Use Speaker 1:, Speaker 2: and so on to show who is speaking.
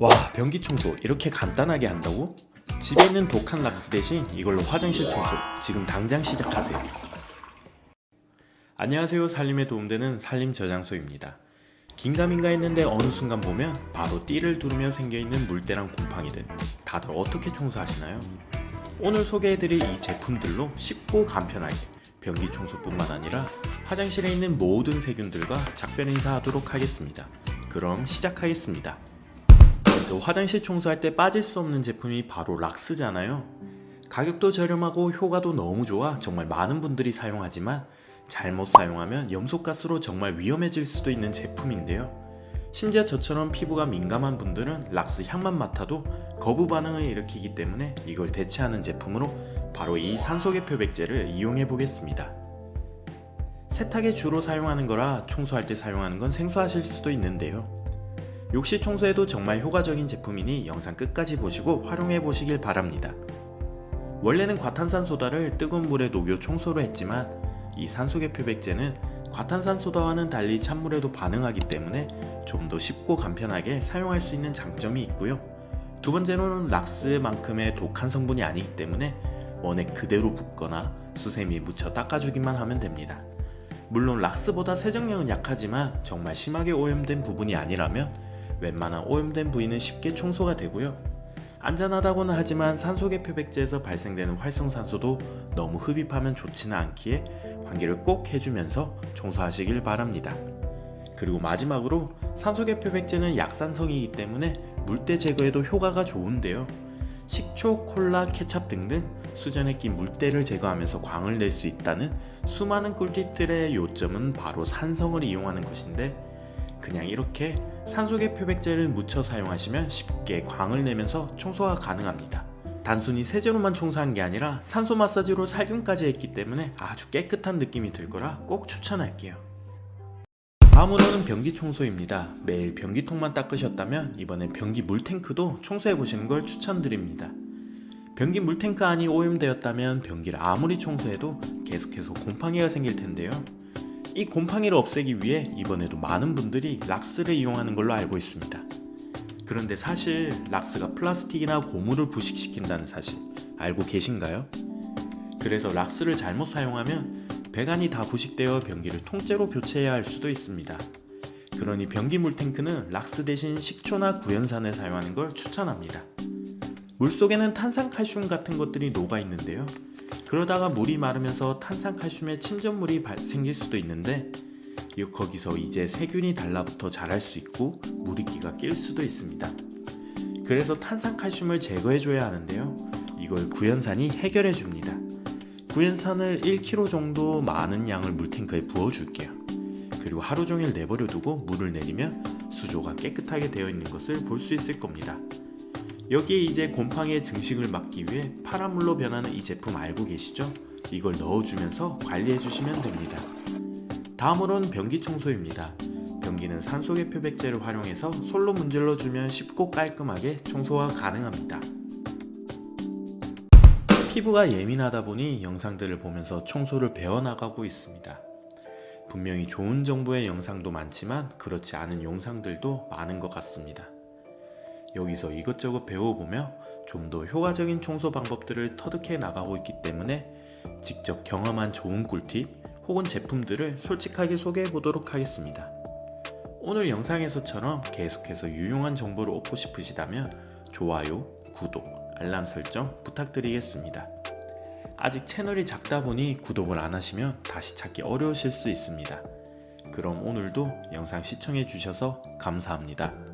Speaker 1: 와 변기 청소 이렇게 간단하게 한다고? 집에 있는 독한 락스 대신 이걸로 화장실 청소 지금 당장 시작하세요. 안녕하세요 살림에 도움되는 살림 저장소입니다. 긴가민가 했는데 어느 순간 보면 바로 띠를 두르며 생겨있는 물때랑 곰팡이들 다들 어떻게 청소하시나요? 오늘 소개해드릴 이 제품들로 쉽고 간편하게 변기 청소뿐만 아니라 화장실에 있는 모든 세균들과 작별 인사하도록 하겠습니다. 그럼 시작하겠습니다. 화장실 청소할 때 빠질 수 없는 제품이 바로 락스잖아요. 가격도 저렴하고 효과도 너무 좋아 정말 많은 분들이 사용하지만 잘못 사용하면 염소가스로 정말 위험해질 수도 있는 제품인데요. 심지어 저처럼 피부가 민감한 분들은 락스 향만 맡아도 거부 반응을 일으키기 때문에 이걸 대체하는 제품으로 바로 이 산소개표 백제를 이용해 보겠습니다. 세탁에 주로 사용하는 거라 청소할 때 사용하는 건 생소하실 수도 있는데요. 욕실 청소에도 정말 효과적인 제품이니 영상 끝까지 보시고 활용해 보시길 바랍니다. 원래는 과탄산소다를 뜨거운 물에 녹여 청소를 했지만 이 산소개표 백제는 과탄산소다와는 달리 찬물에도 반응하기 때문에 좀 더 쉽고 간편하게 사용할 수 있는 장점이 있고요. 두 번째로는 락스만큼의 독한 성분이 아니기 때문에 원액 그대로 붓거나 수세미에 묻혀 닦아주기만 하면 됩니다. 물론 락스보다 세정력은 약하지만 정말 심하게 오염된 부분이 아니라면 웬만한 오염된 부위는 쉽게 청소가 되고요. 안전하다고는 하지만 산소개표 백제에서 발생되는 활성산소도 너무 흡입하면 좋지는 않기에 환기를 꼭 해주면서 청소하시길 바랍니다. 그리고 마지막으로 산소개표 백제는 약산성이기 때문에 물때 제거에도 효과가 좋은데요. 식초, 콜라, 케찹 등등 수전에 낀 물때를 제거하면서 광을 낼 수 있다는 수많은 꿀팁들의 요점은 바로 산성을 이용하는 것인데 그냥 이렇게 산소계 표백제를 묻혀 사용하시면 쉽게 광을 내면서 청소가 가능합니다. 단순히 세제로만 청소한 게 아니라 산소 마사지로 살균까지 했기 때문에 아주 깨끗한 느낌이 들 거라 꼭 추천할게요. 다음으로는 변기 청소입니다. 매일 변기통만 닦으셨다면 이번에 변기 물탱크도 청소해 보시는 걸 추천드립니다. 변기 물탱크 안이 오염되었다면 변기를 아무리 청소해도 계속해서 곰팡이가 생길 텐데요. 이 곰팡이를 없애기 위해 이번에도 많은 분들이 락스를 이용하는 걸로 알고 있습니다. 그런데 사실 락스가 플라스틱이나 고무를 부식시킨다는 사실 알고 계신가요? 그래서 락스를 잘못 사용하면 배관이 다 부식되어 변기를 통째로 교체해야 할 수도 있습니다. 그러니 변기 물탱크는 락스 대신 식초나 구연산을 사용하는 걸 추천합니다. 물 속에는 탄산칼슘 같은 것들이 녹아 있는데요. 그러다가 물이 마르면서 탄산칼슘의 침전물이 발- 생길 수도 있는데 이- 거기서 이제 세균이 달라붙어 자랄 수 있고 물이끼가 낄 수도 있습니다. 그래서 탄산칼슘을 제거해줘야 하는데요. 이걸 구연산이 해결해 줍니다. 구연산을 1kg 정도 많은 양을 물탱크에 부어줄게요. 그리고 하루 종일 내버려 두고 물을 내리면 수조가 깨끗하게 되어 있는 것을 볼 수 있을 겁니다. 여기에 이제 곰팡이의 증식을 막기 위해 파란 물로 변하는 이 제품 알고 계시죠? 이걸 넣어주면서 관리해 주시면 됩니다. 다음으로는 변기 청소입니다. 변기는 산소계 표백제를 활용해서 솔로 문질러 주면 쉽고 깔끔하게 청소가 가능합니다. 피부가 예민하다 보니 영상들을 보면서 청소를 배워나가고 있습니다. 분명히 좋은 정보의 영상도 많지만 그렇지 않은 영상들도 많은 것 같습니다. 여기서 이것저것 배워보며 좀 더 효과적인 청소 방법들을 터득해 나가고 있기 때문에 직접 경험한 좋은 꿀팁 혹은 제품들을 솔직하게 소개해 보도록 하겠습니다. 오늘 영상에서처럼 계속해서 유용한 정보를 얻고 싶으시다면 좋아요, 구독, 알람 설정 부탁드리겠습니다. 아직 채널이 작다 보니 구독을 안 하시면 다시 찾기 어려우실 수 있습니다. 그럼 오늘도 영상 시청해 주셔서 감사합니다.